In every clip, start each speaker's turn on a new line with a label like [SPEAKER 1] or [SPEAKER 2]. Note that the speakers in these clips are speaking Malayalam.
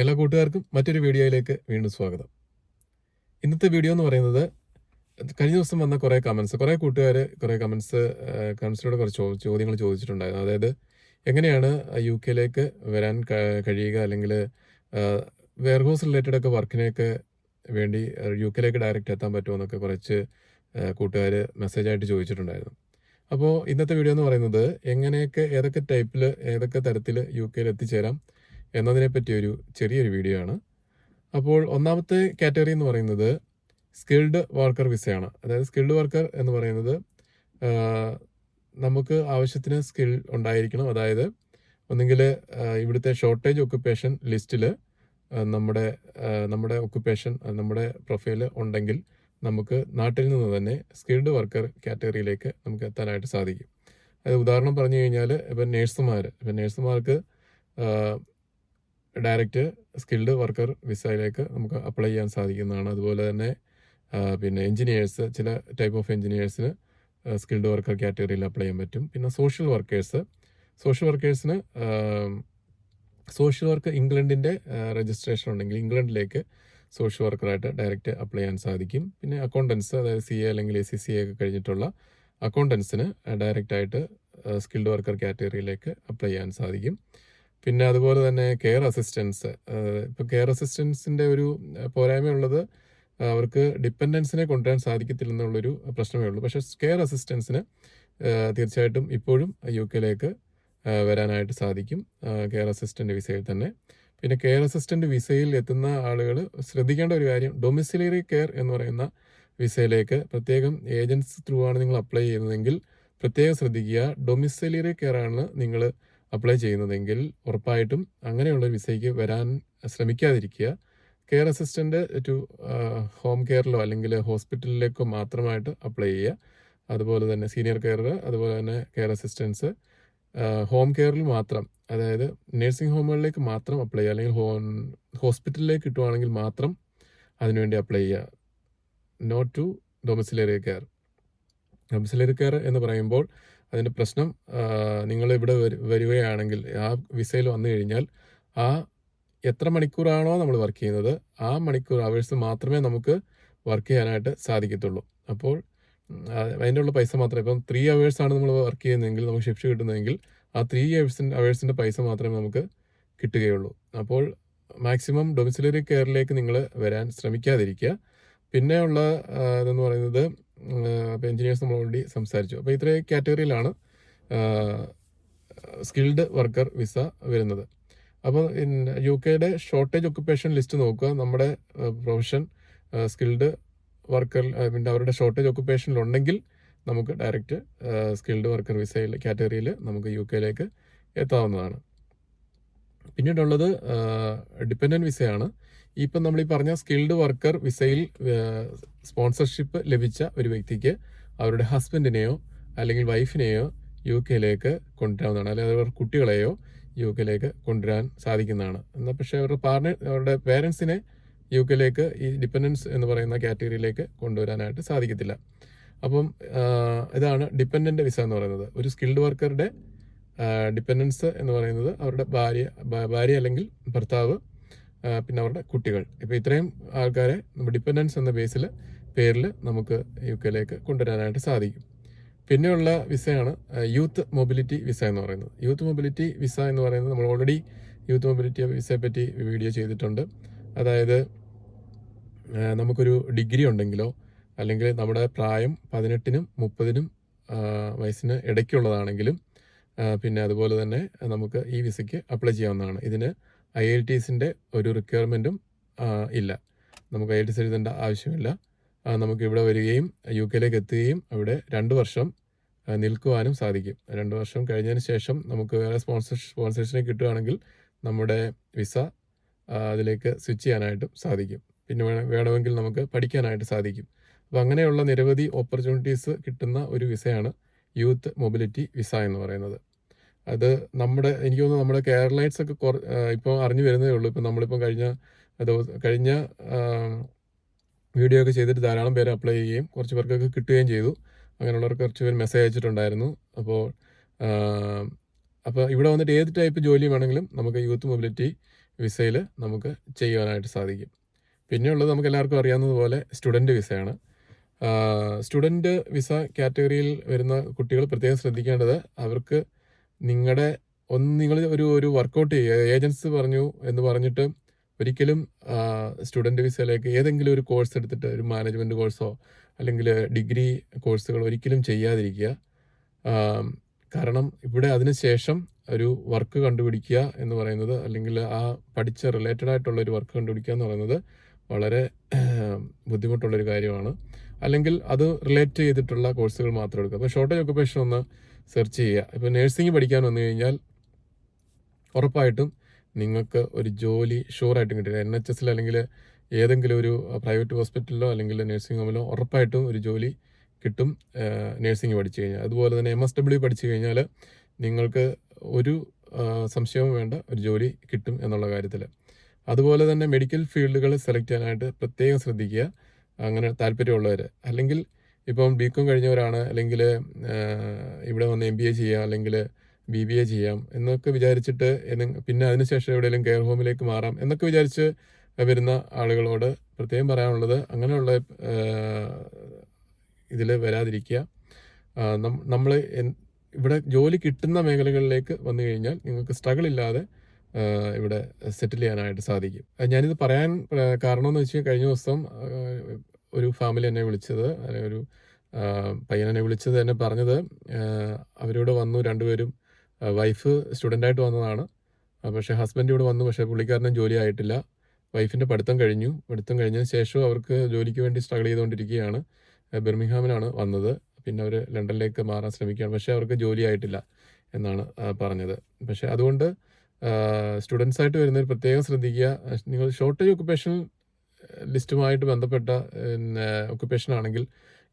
[SPEAKER 1] എല്ലാ കൂട്ടുകാർക്കും മറ്റൊരു വീഡിയോയിലേക്ക് വീണ്ടും സ്വാഗതം. ഇന്നത്തെ വീഡിയോ എന്ന് പറയുന്നത് കഴിഞ്ഞ ദിവസം വന്ന കുറേ കമൻസ് കുറേ കൂട്ടുകാർ കുറേ കമൻസ് കമൻസിലൂടെ കുറച്ച് ചോദ്യങ്ങൾ ചോദിച്ചിട്ടുണ്ടായിരുന്നു. അതായത് എങ്ങനെയാണ് യു കെയിലേക്ക് വരാൻ കഴിയുക? അല്ലെങ്കിൽ വെയർഹൗസ് റിലേറ്റഡ് ഒക്കെ വർക്കിനൊക്കെ വേണ്ടി യു കെയിലേക്ക് ഡയറക്റ്റ് എത്താൻ പറ്റുമോ എന്നൊക്കെ കുറച്ച് കൂട്ടുകാർ മെസ്സേജായിട്ട് ചോദിച്ചിട്ടുണ്ടായിരുന്നു. അപ്പോൾ ഇന്നത്തെ വീഡിയോ എന്ന് പറയുന്നത് എങ്ങനെയൊക്കെ ഏതൊക്കെ ടൈപ്പിൽ ഏതൊക്കെ തരത്തിൽ യു കെയിൽ എത്തിച്ചേരാം എന്നതിനെ പറ്റിയ ഒരു ചെറിയൊരു വീഡിയോ ആണ്. അപ്പോൾ ഒന്നാമത്തെ കാറ്റഗറി എന്ന് പറയുന്നത് സ്കിൽഡ് വർക്കർ വിസയാണ് അതായത് സ്കിൽഡ് വർക്കർ എന്ന് പറയുന്നത് നമുക്ക് ആവശ്യത്തിന് സ്കിൽ ഉണ്ടായിരിക്കണം. അതായത് ഒന്നുകിൽ ഇവിടുത്തെ ഷോർട്ടേജ് ഒക്കുപ്പേഷൻ ലിസ്റ്റിൽ നമ്മുടെ നമ്മുടെ ഒക്കുപ്പേഷൻ നമ്മുടെ പ്രൊഫൈൽ ഉണ്ടെങ്കിൽ നമുക്ക് നാട്ടിൽ നിന്ന് തന്നെ സ്കിൽഡ് വർക്കർ കാറ്റഗറിയിലേക്ക് നമുക്ക് എത്താനായിട്ട് സാധിക്കും. അത് ഉദാഹരണം പറഞ്ഞു കഴിഞ്ഞാൽ ഇപ്പം നേഴ്സുമാർ ഇപ്പം നേഴ്സുമാർക്ക് ഡയറക്റ്റ് സ്കിൽഡ് വർക്കർ വിസയിലേക്ക് നമുക്ക് അപ്ലൈ ചെയ്യാൻ സാധിക്കുന്നതാണ്. അതുപോലെ തന്നെ പിന്നെ എഞ്ചിനീയേഴ്സ് ചില ടൈപ്പ് ഓഫ് എഞ്ചിനീയേഴ്സിന് സ്കിൽഡ് വർക്കർ കാറ്റഗറിയിൽ അപ്ലൈ ചെയ്യാൻ പറ്റും. പിന്നെ സോഷ്യൽ വർക്കേഴ്സ് സോഷ്യൽ വർക്കേഴ്സിന് സോഷ്യൽ വർക്ക് ഇംഗ്ലണ്ടിന്റെ രജിസ്ട്രേഷൻ ഉണ്ടെങ്കിൽ ഇംഗ്ലണ്ടിലേക്ക് സോഷ്യൽ വർക്കറായിട്ട് ഡയറക്റ്റ് അപ്ലൈ ചെയ്യാൻ സാധിക്കും. പിന്നെ അക്കൗണ്ടൻസ് അതായത് സി എ അല്ലെങ്കിൽ എ സി സി എ ഒക്കെ കഴിഞ്ഞിട്ടുള്ള അക്കൗണ്ടൻസിന് ഡയറക്റ്റായിട്ട് സ്കിൽഡ് വർക്കർ കാറ്റഗറിയിലേക്ക് അപ്ലൈ ചെയ്യാൻ സാധിക്കും. പിന്നെ അതുപോലെ തന്നെ കെയർ അസിസ്റ്റൻസ് ഇപ്പോൾ കെയർ അസിസ്റ്റൻസിന്റെ ഒരു പോരായ്മയുള്ളത് അവർക്ക് ഡിപ്പെൻഡൻസിനെ കൊണ്ടുവരാൻ സാധിക്കത്തില്ലെന്നുള്ളൊരു പ്രശ്നമേ ഉള്ളൂ. പക്ഷേ കെയർ അസിസ്റ്റൻസിന് തീർച്ചയായിട്ടും ഇപ്പോഴും യു കെയിലേക്ക് വരാനായിട്ട് സാധിക്കും കെയർ അസിസ്റ്റന്റ് വിസയിൽ തന്നെ. പിന്നെ കെയർ അസിസ്റ്റന്റ് വിസയിൽ എത്തുന്ന ആളുകൾ ശ്രദ്ധിക്കേണ്ട ഒരു കാര്യം ഡൊമിസിലറി കെയർ എന്ന് പറയുന്ന വിസയിലേക്ക് പ്രത്യേകം ഏജൻസി ത്രൂ ആണ് നിങ്ങൾ അപ്ലൈ ചെയ്യുന്നതെങ്കിൽ പ്രത്യേകം ശ്രദ്ധിക്കുക. ഡൊമിസിലറി കെയർ ആണ് നിങ്ങൾ അപ്ലൈ ചെയ്യുന്നതെങ്കിൽ ഉറപ്പായിട്ടും അങ്ങനെയുള്ള വിസയ്ക്ക് വരാൻ ശ്രമിക്കാതിരിക്കുക. കെയർ അസിസ്റ്റന്റ് ടു ഹോം കെയറിലോ അല്ലെങ്കിൽ ഹോസ്പിറ്റലിലേക്കോ മാത്രമായിട്ട് അപ്ലൈ ചെയ്യുക. അതുപോലെ തന്നെ സീനിയർ കെയർ അതുപോലെ തന്നെ കെയർ അസിസ്റ്റൻസ് ഹോം കെയറിൽ മാത്രം അതായത് നഴ്സിംഗ് ഹോമുകളിലേക്ക് മാത്രം അപ്ലൈ ചെയ്യുക. അല്ലെങ്കിൽ ഹോ ഹോസ്പിറ്റലിലേക്ക് കിട്ടുവാണെങ്കിൽ മാത്രം അതിനുവേണ്ടി അപ്ലൈ ചെയ്യുക. Not to domiciliary care domiciliary care എന്ന് പറയുമ്പോൾ അതിന്റെ പ്രശ്നം നിങ്ങൾ ഇവിടെ വരികയാണെങ്കിൽ ആ വിസയിൽ വന്നു കഴിഞ്ഞാൽ ആ എത്ര മണിക്കൂറാണോ നമ്മൾ വർക്ക് ചെയ്യുന്നത് ആ മണിക്കൂർ അവേഴ്സ് മാത്രമേ നമുക്ക് വർക്ക് ചെയ്യാനായിട്ട് സാധിക്കത്തുള്ളൂ. അപ്പോൾ അതിന്റെ ഉള്ള പൈസ മാത്രമേ ഇപ്പം ത്രീ അവേഴ്സ് ആണ് നമ്മൾ വർക്ക് ചെയ്യുന്നതെങ്കിൽ നമുക്ക് ഷിഫ്റ്റ് കിട്ടുന്നതെങ്കിൽ ആ ത്രീ അവേഴ്സിന്റെ അവേഴ്സിന്റെ പൈസ മാത്രമേ നമുക്ക് കിട്ടുകയുള്ളൂ. അപ്പോൾ മാക്സിമം ഡൊമിസിലറി കെയറിലേക്ക് നിങ്ങൾ വരാൻ ശ്രമിക്കാതിരിക്കുക. പിന്നെയുള്ള ഇതെന്ന് പറയുന്നത് അപ്പോൾ എൻജിനീയേഴ്സ് നമ്മൾ ഓൾറെഡി സംസാരിച്ചു. അപ്പോൾ ഇത്രയും കാറ്റഗറിയിലാണ് സ്കിൽഡ് വർക്കർ വിസ വരുന്നത്. അപ്പോൾ യു കെയുടെ ഷോർട്ടേജ് ഒക്കുപ്പേഷൻ ലിസ്റ്റ് നോക്കുക. നമ്മുടെ പ്രൊഫഷൻ സ്കിൽഡ് വർക്കർ പിന്നെ അവരുടെ ഷോർട്ടേജ് ഒക്കുപ്പേഷനിൽ ഉണ്ടെങ്കിൽ നമുക്ക് ഡയറക്റ്റ് സ്കിൽഡ് വർക്കർ വിസയിൽ കാറ്റഗറിയിൽ നമുക്ക് യു കെയിലേക്ക് എത്താവുന്നതാണ്. പിന്നീടുള്ളത് ഡിപ്പെൻഡന്റ് വിസയാണ് ഇപ്പം നമ്മൾ ഈ പറഞ്ഞ സ്കിൽഡ് വർക്കർ വിസയിൽ സ്പോൺസർഷിപ്പ് ലഭിച്ച ഒരു വ്യക്തിക്ക് അവരുടെ ഹസ്ബൻഡിനെയോ അല്ലെങ്കിൽ വൈഫിനെയോ യു കെയിലേക്ക് കൊണ്ടുവരാവുന്നതാണ്. അല്ലെങ്കിൽ അവരുടെ കുട്ടികളെയോ യു കെയിലേക്ക് കൊണ്ടുവരാൻ സാധിക്കുന്നതാണ്. എന്നാൽ പക്ഷേ അവരുടെ പാർട്ണർ അവരുടെ പേരൻസിനെ യു കെയിലേക്ക് ഈ ഡിപ്പെൻഡൻസ് എന്ന് പറയുന്ന കാറ്റഗറിയിലേക്ക് കൊണ്ടുവരാനായിട്ട് സാധിക്കത്തില്ല. അപ്പം ഇതാണ് ഡിപ്പെൻഡന്റ് വിസ എന്ന് പറയുന്നത്. ഒരു സ്കിൽഡ് വർക്കറുടെ ഡിപ്പെൻഡൻസ് എന്ന് പറയുന്നത് അവരുടെ ഭാര്യ ഭാര്യ അല്ലെങ്കിൽ ഭർത്താവ് പിന്നെ അവരുടെ കുട്ടികൾ. ഇപ്പോൾ ഇത്രയും ആൾക്കാരെ ഡിപ്പെൻഡൻസ് എന്ന ബേസിൽ പേരിൽ നമുക്ക് യു കെയിലേക്ക് കൊണ്ടുവരാനായിട്ട് സാധിക്കും. പിന്നെയുള്ള വിസയാണ് യൂത്ത് മൊബിലിറ്റി വിസ എന്ന് പറയുന്നത്. യൂത്ത് മൊബിലിറ്റി വിസ എന്ന് പറയുന്നത് നമ്മൾ ഓൾറെഡി യൂത്ത് മൊബിലിറ്റി വിസയെ പറ്റി വീഡിയോ ചെയ്തിട്ടുണ്ട്. അതായത് നമുക്കൊരു ഡിഗ്രി ഉണ്ടെങ്കിലോ അല്ലെങ്കിൽ നമ്മുടെ പ്രായം പതിനെട്ടിനും മുപ്പതിനും വയസ്സിന് ഇടയ്ക്കുള്ളതാണെങ്കിലും പിന്നെ അതുപോലെ തന്നെ നമുക്ക് ഈ വിസയ്ക്ക് അപ്ലൈ ചെയ്യാവുന്നതാണ്. ഇതിന് ഐ എൽ ടി ഒരു റിക്വയർമെന്റും ഇല്ല. നമുക്ക് ഐ എൽ ടി എസ് എഴുതേണ്ട ആവശ്യമില്ല. നമുക്ക് ഇവിടെ വരികയും യു കെയിലേക്ക് എത്തുകയും അവിടെ രണ്ട് വർഷം നിൽക്കുവാനും സാധിക്കും. രണ്ട് വർഷം കഴിഞ്ഞതിന് ശേഷം നമുക്ക് വേറെ സ്പോൺസർ സ്പോൺസേഷനെ കിട്ടുകയാണെങ്കിൽ നമ്മുടെ വിസ അതിലേക്ക് സ്വിച്ച് ചെയ്യാനായിട്ടും സാധിക്കും. പിന്നെ വേണ- വേണമെങ്കിൽ നമുക്ക് പഠിക്കാനായിട്ട് സാധിക്കും. അപ്പോൾ അങ്ങനെയുള്ള നിരവധി ഓപ്പർച്യൂണിറ്റീസ് കിട്ടുന്ന ഒരു വിസയാണ് യൂത്ത് മൊബിലിറ്റി വിസ എന്ന് പറയുന്നത്. അത് നമ്മുടെ എനിക്ക് തോന്നുന്നു നമ്മുടെ കേരളൈറ്റ്സ് ഒക്കെ കുറ ഇപ്പോൾ അറിഞ്ഞു വരുന്നേ ഉള്ളൂ. ഇപ്പം നമ്മളിപ്പം കഴിഞ്ഞ ദിവസം കഴിഞ്ഞ വീഡിയോ ഒക്കെ ചെയ്തിട്ട് ധാരാളം പേര് അപ്ലൈ ചെയ്യുകയും കുറച്ച് പേർക്കൊക്കെ കിട്ടുകയും ചെയ്തു. അങ്ങനെയുള്ളവർക്ക് കുറച്ച് പേര് മെസ്സേജ് അയച്ചിട്ടുണ്ടായിരുന്നു. അപ്പോൾ അപ്പോൾ ഇവിടെ വന്നിട്ട് ഏത് ടൈപ്പ് ജോലി വേണമെങ്കിലും നമുക്ക് യൂത്ത് മൊബിലിറ്റി വിസയിൽ നമുക്ക് ചെയ്യുവാനായിട്ട് സാധിക്കും. പിന്നെയുള്ളത് നമുക്ക് എല്ലാവർക്കും അറിയാവുന്നതുപോലെ സ്റ്റുഡന്റ് വിസയാണ് സ്റ്റുഡന്റ് വിസ കാറ്റഗറിയിൽ വരുന്ന കുട്ടികൾ പ്രത്യേകം ശ്രദ്ധിക്കേണ്ടത് അവർക്ക് നിങ്ങളുടെ ഒന്ന് നിങ്ങൾ ഒരു ഒരു വർക്കൗട്ട് ചെയ്യുക ഏജൻസ് പറഞ്ഞു എന്ന് പറഞ്ഞിട്ട് ഒരിക്കലും സ്റ്റുഡന്റ് വിസയിലേക്ക് ഏതെങ്കിലും ഒരു കോഴ്സ് എടുത്തിട്ട് ഒരു മാനേജ്മെന്റ് കോഴ്സോ അല്ലെങ്കിൽ ഡിഗ്രി കോഴ്സുകൾ ഒരിക്കലും ചെയ്യാതിരിക്കുക. കാരണം ഇവിടെ അതിനുശേഷം ഒരു വർക്ക് കണ്ടുപിടിക്കുക എന്ന് പറയുന്നത് അല്ലെങ്കിൽ ആ പഠിച്ച റിലേറ്റഡ് ആയിട്ടുള്ള ഒരു വർക്ക് കണ്ടുപിടിക്കുക എന്ന് പറയുന്നത് വളരെ ബുദ്ധിമുട്ടുള്ളൊരു കാര്യമാണ്. അല്ലെങ്കിൽ അത് റിലേറ്റ് ചെയ്തിട്ടുള്ള കോഴ്സുകൾ മാത്രം എടുക്കുക. അപ്പോൾ ഷോർട്ടേജ് ഒക്കുപേഷൻ ഒന്ന് സെർച്ച് ചെയ്യുക. ഇപ്പോൾ നഴ്സിംഗ് പഠിക്കാൻ വന്നു കഴിഞ്ഞാൽ ഉറപ്പായിട്ടും നിങ്ങൾക്ക് ഒരു ജോലി ഷുവറായിട്ടും കിട്ടില്ല. എൻ എച്ച് എസിൽ അല്ലെങ്കിൽ ഏതെങ്കിലും ഒരു പ്രൈവറ്റ് ഹോസ്പിറ്റലിലോ അല്ലെങ്കിൽ നഴ്സിംഗ് ഹോമിലോ ഉറപ്പായിട്ടും ഒരു ജോലി കിട്ടും നഴ്സിംഗ് പഠിച്ചു കഴിഞ്ഞാൽ. അതുപോലെ തന്നെ എം എസ് ഡബ്ല്യു പഠിച്ചു കഴിഞ്ഞാൽ നിങ്ങൾക്ക് ഒരു സംശയവും വേണ്ട ഒരു ജോലി കിട്ടും എന്നുള്ള കാര്യത്തിൽ. അതുപോലെ തന്നെ മെഡിക്കൽ ഫീൽഡുകൾ സെലക്ട് ചെയ്യാനായിട്ട് പ്രത്യേകം ശ്രദ്ധിക്കുക. അങ്ങനെ താല്പര്യമുള്ളവർ അല്ലെങ്കിൽ ഇപ്പം ബി കോം കഴിഞ്ഞവരാണ്. അല്ലെങ്കിൽ ഇവിടെ വന്ന് എം ബി എ ചെയ്യാം. അല്ലെങ്കിൽ ബി ബി എ ചെയ്യാം. എന്നൊക്കെ വിചാരിച്ചിട്ട് പിന്നെ അതിനുശേഷം എവിടെയെങ്കിലും കെയർ ഹോമിലേക്ക് മാറാം എന്നൊക്കെ വിചാരിച്ച് വരുന്ന ആളുകളോട് പ്രത്യേകം പറയാനുള്ളത് അങ്ങനെയുള്ള ഇതിൽ വരാതിരിക്കുക. നമ്മൾ ഇവിടെ ജോലി കിട്ടുന്ന മേഖലകളിലേക്ക് വന്നു കഴിഞ്ഞാൽ നിങ്ങൾക്ക് സ്ട്രഗിൾ ഇല്ലാതെ ഇവിടെ സെറ്റിൽ ചെയ്യാനായിട്ട് സാധിക്കും. ഞാനിത് പറയാൻ കാരണമെന്ന് വെച്ചാൽ കഴിഞ്ഞ ദിവസം ഒരു ഫാമിലി എന്നെ വിളിച്ചത് അല്ലെങ്കിൽ ഒരു പയ്യൻ എന്നെ വിളിച്ചത് എന്നെ പറഞ്ഞത് അവരിവിടെ വന്നു രണ്ടുപേരും വൈഫ് സ്റ്റുഡന്റായിട്ട് വന്നതാണ്. പക്ഷേ ഹസ്ബൻഡ് ഇവിടെ വന്നു പക്ഷേ പുള്ളിക്കാരനും ജോലി ആയിട്ടില്ല. വൈഫിന്റെ പഠിത്തം കഴിഞ്ഞു. പഠിത്തം കഴിഞ്ഞതിന് ശേഷം അവർക്ക് ജോലിക്ക് വേണ്ടി സ്ട്രഗിൾ ചെയ്തുകൊണ്ടിരിക്കുകയാണ്. ബെർമിഹാമിനാണ് വന്നത്. പിന്നെ അവർ ലണ്ടനിലേക്ക് മാറാൻ ശ്രമിക്കുകയാണ്. പക്ഷേ അവർക്ക് ജോലി ആയിട്ടില്ല എന്നാണ് പറഞ്ഞത്. പക്ഷേ അതുകൊണ്ട് സ്റ്റുഡൻസ് ആയിട്ട് വരുന്നവർ പ്രത്യേകം ശ്രദ്ധിക്കുക. നിങ്ങൾ ഷോർട്ടേജ് ഒക്കുപേഷൻ ലിസ്റ്റുമായിട്ട് ബന്ധപ്പെട്ട പിന്നെ ഒക്കുപേഷൻ ആണെങ്കിൽ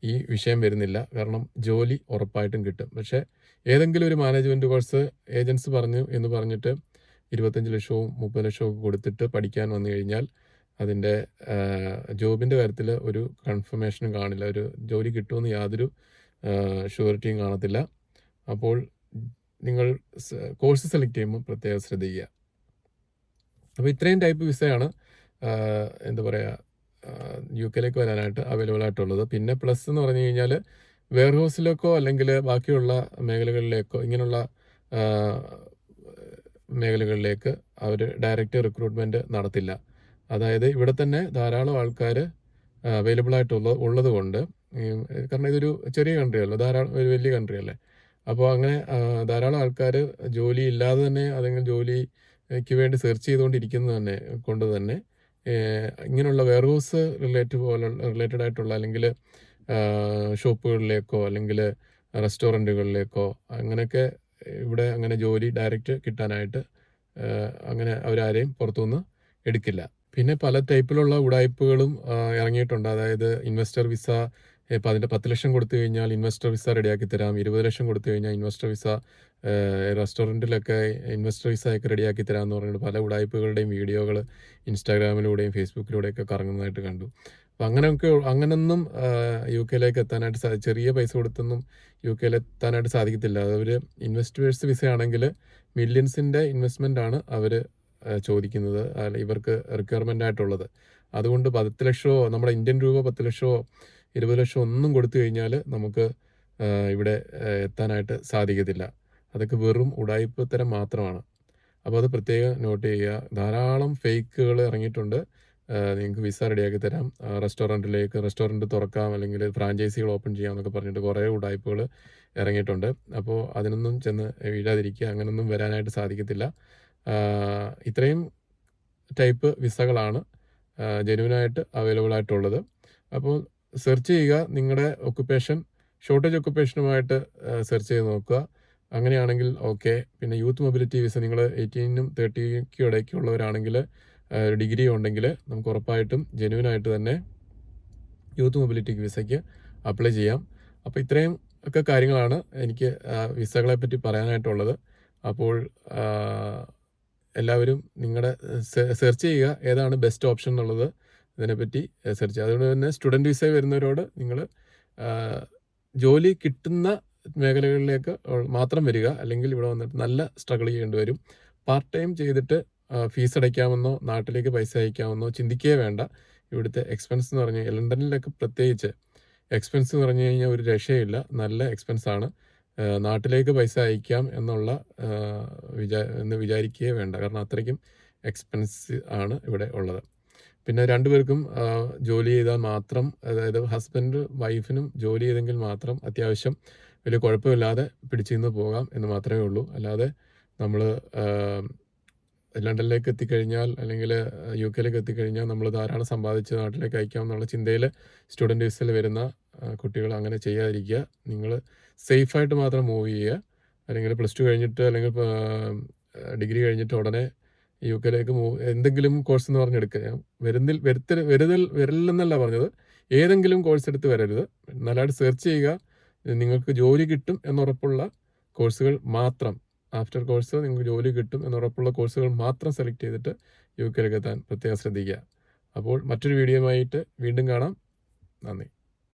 [SPEAKER 1] ഈ വിഷയം വരുന്നില്ല. കാരണം ജോലി ഉറപ്പായിട്ടും കിട്ടും. പക്ഷേ ഏതെങ്കിലും ഒരു മാനേജ്മെന്റ് കോഴ്സ് ഏജൻസ് പറഞ്ഞു എന്ന് പറഞ്ഞിട്ട് ഇരുപത്തഞ്ച് ലക്ഷവും മുപ്പത് ലക്ഷവും ഒക്കെ കൊടുത്തിട്ട് പഠിക്കാൻ വന്നു കഴിഞ്ഞാൽ അതിന്റെ ജോബിന്റെ കാര്യത്തിൽ ഒരു കൺഫർമേഷനും കാണില്ല. ഒരു ജോലി കിട്ടുമെന്ന് യാതൊരു ഷുവറിറ്റിയും കാണത്തില്ല. അപ്പോൾ നിങ്ങൾ കോഴ്സ് സെലക്ട് ചെയ്യുമ്പോൾ പ്രത്യേകം ശ്രദ്ധിക്കുക. അപ്പോൾ ഇത്രയും ടൈപ്പ് വിസയാണ് എന്താ പറയുക യു കെയിലേക്ക് വരാനായിട്ട് അവൈലബിൾ ആയിട്ടുള്ളത്. പിന്നെ പ്ലസ് എന്ന് പറഞ്ഞു കഴിഞ്ഞാൽ വെയർ ഹൗസിലേക്കോ അല്ലെങ്കിൽ ബാക്കിയുള്ള മേഖലകളിലേക്കോ ഇങ്ങനെയുള്ള മേഖലകളിലേക്ക് അവർ ഡയറക്റ്റ് റിക്രൂട്ട്മെന്റ് നടത്തില്ല. അതായത് ഇവിടെ തന്നെ ധാരാളം ആൾക്കാർ അവൈലബിൾ ആയിട്ടുള്ള ഉള്ളതുകൊണ്ട് കാരണം ഇതൊരു ചെറിയ കൺട്രി അല്ല ധാരാളം ഒരു വലിയ കൺട്രി അല്ലേ? അപ്പോൾ അങ്ങനെ ധാരാളം ആൾക്കാർ ജോലി ഇല്ലാതെ തന്നെ അല്ലെങ്കിൽ ജോലിക്ക് വേണ്ടി സെർച്ച് ചെയ്തുകൊണ്ടിരിക്കുന്നത് തന്നെ കൊണ്ട് തന്നെ. ഇങ്ങനെയുള്ള വെയർഹൗസ് റിലേറ്റ് പോലെ റിലേറ്റഡ് ആയിട്ടുള്ള അല്ലെങ്കിൽ ഷോപ്പുകളിലേക്കോ അല്ലെങ്കിൽ റെസ്റ്റോറന്റുകളിലേക്കോ അങ്ങനെയൊക്കെ ഇവിടെ അങ്ങനെ ജോലി ഡയറക്റ്റ് കിട്ടാനായിട്ട് അങ്ങനെ അവരാരെയും പുറത്തുനിന്ന് എടുക്കില്ല. പിന്നെ പല ടൈപ്പിലുള്ള ഉടായ്പകളും ഇറങ്ങിയിട്ടുണ്ട്. അതായത് ഇൻവെസ്റ്റർ വിസ ഇപ്പം അതിന്റെ പത്ത് ലക്ഷം കൊടുത്തു കഴിഞ്ഞാൽ ഇൻവെസ്റ്റർ വിസ റെഡിയാക്കി തരാം. ഇരുപത് ലക്ഷം കൊടുത്തു കഴിഞ്ഞാൽ ഇൻവെസ്റ്റർ വിസ റെസ്റ്റോറന്റിലൊക്കെ ഇൻവെസ്റ്റർ വിസ ഒക്കെ റെഡിയാക്കി തരാം എന്ന് പറഞ്ഞിട്ട് പല ഉടായ്പകളുടെയും വീഡിയോകൾ ഇൻസ്റ്റാഗ്രാമിലൂടെയും ഫേസ്ബുക്കിലൂടെയൊക്കെ കറങ്ങുന്നതായിട്ട് കണ്ടു. അപ്പം അങ്ങനെയൊക്കെ അങ്ങനൊന്നും യു കെയിലേക്ക് എത്താനായിട്ട് ചെറിയ പൈസ കൊടുത്തൊന്നും യു കെയിൽ എത്താനായിട്ട് സാധിക്കത്തില്ല. അവർ ഇൻവെസ്റ്റേഴ്സ് വിസ ആണെങ്കിൽ മില്യൺസിന്റെ ഇൻവെസ്റ്റ്മെന്റ് ആണ് അവർ ചോദിക്കുന്നത്. ഇവർക്ക് റിക്വയർമെന്റ് ആയിട്ടുള്ളത്. അതുകൊണ്ട് പത്ത് ലക്ഷമോ നമ്മുടെ ഇന്ത്യൻ രൂപ പത്ത് ലക്ഷമോ ഇരുപത് ലക്ഷം ഒന്നും കൊടുത്തു കഴിഞ്ഞാൽ നമുക്ക് ഇവിടെ എത്താനായിട്ട് സാധിക്കത്തില്ല. അതൊക്കെ വെറും ഉടായ്പ തരം മാത്രമാണ്. അപ്പോൾ അത് പ്രത്യേകം നോട്ട് ചെയ്യുക. ധാരാളം ഫേക്കുകൾ ഇറങ്ങിയിട്ടുണ്ട്. നിങ്ങൾക്ക് വിസ റെഡിയാക്കി തരാം. റെസ്റ്റോറന്റിലേക്ക് റെസ്റ്റോറന്റ് തുറക്കാം അല്ലെങ്കിൽ ഫ്രാഞ്ചൈസികൾ ഓപ്പൺ ചെയ്യാം എന്നൊക്കെ പറഞ്ഞിട്ട് കുറേ ഉടായ്പകൾ ഇറങ്ങിയിട്ടുണ്ട്. അപ്പോൾ അതിനൊന്നും ചെന്ന് വീഴാതിരിക്കുക അങ്ങനൊന്നും വരാനായിട്ട് സാധിക്കത്തില്ല. ഇത്രയും ടൈപ്പ് വിസകളാണ് ജെനുവിനായിട്ട് അവൈലബിൾ ആയിട്ടുള്ളത് അപ്പോൾ സെർച്ച് ചെയ്യുക നിങ്ങളുടെ ഒക്കുപ്പേഷൻ ഷോർട്ടേജ് ഒക്കുപ്പേഷനുമായിട്ട് സെർച്ച് ചെയ്ത് നോക്കുക. അങ്ങനെയാണെങ്കിൽ ഓക്കെ പിന്നെ യൂത്ത് മൊബിലിറ്റി വിസ നിങ്ങൾ എയ്റ്റീനും തേർട്ടിക്കും ഇടയ്ക്കുള്ളവരാണെങ്കിൽ ഡിഗ്രി ഉണ്ടെങ്കിൽ നമുക്ക് ഉറപ്പായിട്ടും ജെനുവിനായിട്ട് തന്നെ യൂത്ത് മൊബിലിറ്റി വിസയ്ക്ക് അപ്ലൈ ചെയ്യാം. അപ്പോൾ ഇത്രയും ഒക്കെ കാര്യങ്ങളാണ് എനിക്ക് വിസകളെ പറ്റി പറയാനായിട്ടുള്ളത്. അപ്പോൾ എല്ലാവരും നിങ്ങളുടെ സെർച്ച് ചെയ്യുക. ഏതാണ് ബെസ്റ്റ് ഓപ്ഷൻ എന്നുള്ളത് ഇതിനെപ്പറ്റി സെർച്ച് അതുകൊണ്ട് തന്നെ സ്റ്റുഡന്റ് വിസ വരുന്നവരോട് നിങ്ങൾ ജോലി കിട്ടുന്ന മേഖലകളിലേക്ക് മാത്രം വരിക. അല്ലെങ്കിൽ ഇവിടെ വന്നിട്ട് നല്ല സ്ട്രഗിൾ ചെയ്യേണ്ടി വരും. പാർട്ട് ടൈം ചെയ്തിട്ട് ഫീസ് അടയ്ക്കാമെന്നോ നാട്ടിലേക്ക് പൈസ അയക്കാമെന്നോ ചിന്തിക്കേ വേണ്ട. ഇവിടുത്തെ എക്സ്പെൻസ് എന്ന് പറഞ്ഞാൽ ലണ്ടനിലൊക്കെ പ്രത്യേകിച്ച് എക്സ്പെൻസ് എന്ന് പറഞ്ഞു കഴിഞ്ഞാൽ ഒരു രക്ഷയില്ല. നല്ല എക്സ്പെൻസ് ആണ് ആ, നാട്ടിലേക്ക് പൈസ അയക്കാം എന്നുള്ള വിചാ എന്ന് വിചാരിക്കുകയേ വേണ്ട. കാരണം അത്രയ്ക്കും എക്സ്പെൻസ് ആണ് ഇവിടെ ഉള്ളത്. പിന്നെ രണ്ടുപേർക്കും ജോലി ചെയ്താൽ മാത്രം അതായത് ഹസ്ബൻഡ് വൈഫിനും ജോലി ചെയ്തെങ്കിൽ മാത്രം അത്യാവശ്യം വലിയ കുഴപ്പമില്ലാതെ പിടിച്ചു നിന്ന് പോകാം എന്ന് മാത്രമേ ഉള്ളൂ. അല്ലാതെ നമ്മൾ ലണ്ടനിലേക്ക് എത്തിക്കഴിഞ്ഞാൽ അല്ലെങ്കിൽ യു കെയിലേക്ക് എത്തിക്കഴിഞ്ഞാൽ നമ്മൾ ധാരാളം സമ്പാദിച്ച് നാട്ടിലേക്ക് അയക്കാം എന്നുള്ള ചിന്തയിൽ സ്റ്റുഡന്റ് വിസയിൽ വരുന്ന കുട്ടികൾ അങ്ങനെ ചെയ്യാതിരിക്കുക. നിങ്ങൾ സേഫായിട്ട് മാത്രം മൂവ് ചെയ്യുക. അല്ലെങ്കിൽ പ്ലസ് ടു കഴിഞ്ഞിട്ട് അല്ലെങ്കിൽ ഡിഗ്രി കഴിഞ്ഞിട്ട് ഉടനെ യു കെയിലേക്ക് മൂവ് എന്തെങ്കിലും കോഴ്സ് എന്ന് പറഞ്ഞെടുക്കുക. ഞാൻ വരുന്നിൽ വരുത്തൽ വരുതൽ വരില്ലെന്നല്ല പറഞ്ഞത്. ഏതെങ്കിലും കോഴ്സ് എടുത്ത് വരരുത്. നല്ലതായിട്ട് സെർച്ച് ചെയ്യുക. നിങ്ങൾക്ക് ജോലി കിട്ടും എന്നുറപ്പുള്ള കോഴ്സുകൾ മാത്രം. ആഫ്റ്റർ കോഴ്സ് നിങ്ങൾക്ക് ജോലി കിട്ടും എന്നുറപ്പുള്ള കോഴ്സുകൾ മാത്രം സെലക്ട് ചെയ്തിട്ട് യു കെയിലേക്ക് എത്താൻ പ്രത്യേകം ശ്രദ്ധിക്കുക. അപ്പോൾ മറ്റൊരു വീഡിയോ ആയിട്ട് വീണ്ടും കാണാം. നന്ദി.